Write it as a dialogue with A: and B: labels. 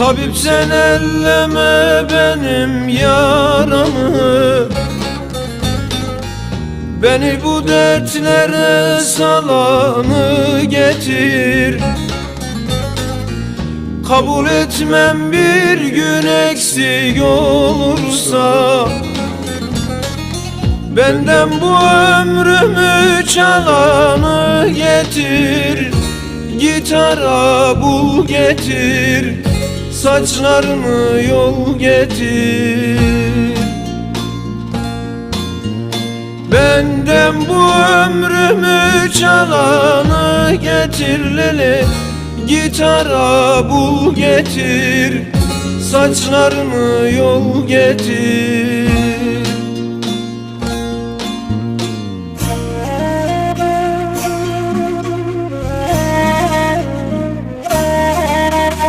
A: Tabip sen elleme benim yaramı. Beni bu dertlere salanı getir. Kabul etmem bir gün eksik olursa Benden bu ömrümü çalanı getir. Gitara bul getir Saçlarımı yol getir. Benden bu ömrümü çalanı getir lele Gitara bul getir Saçlarımı yol getir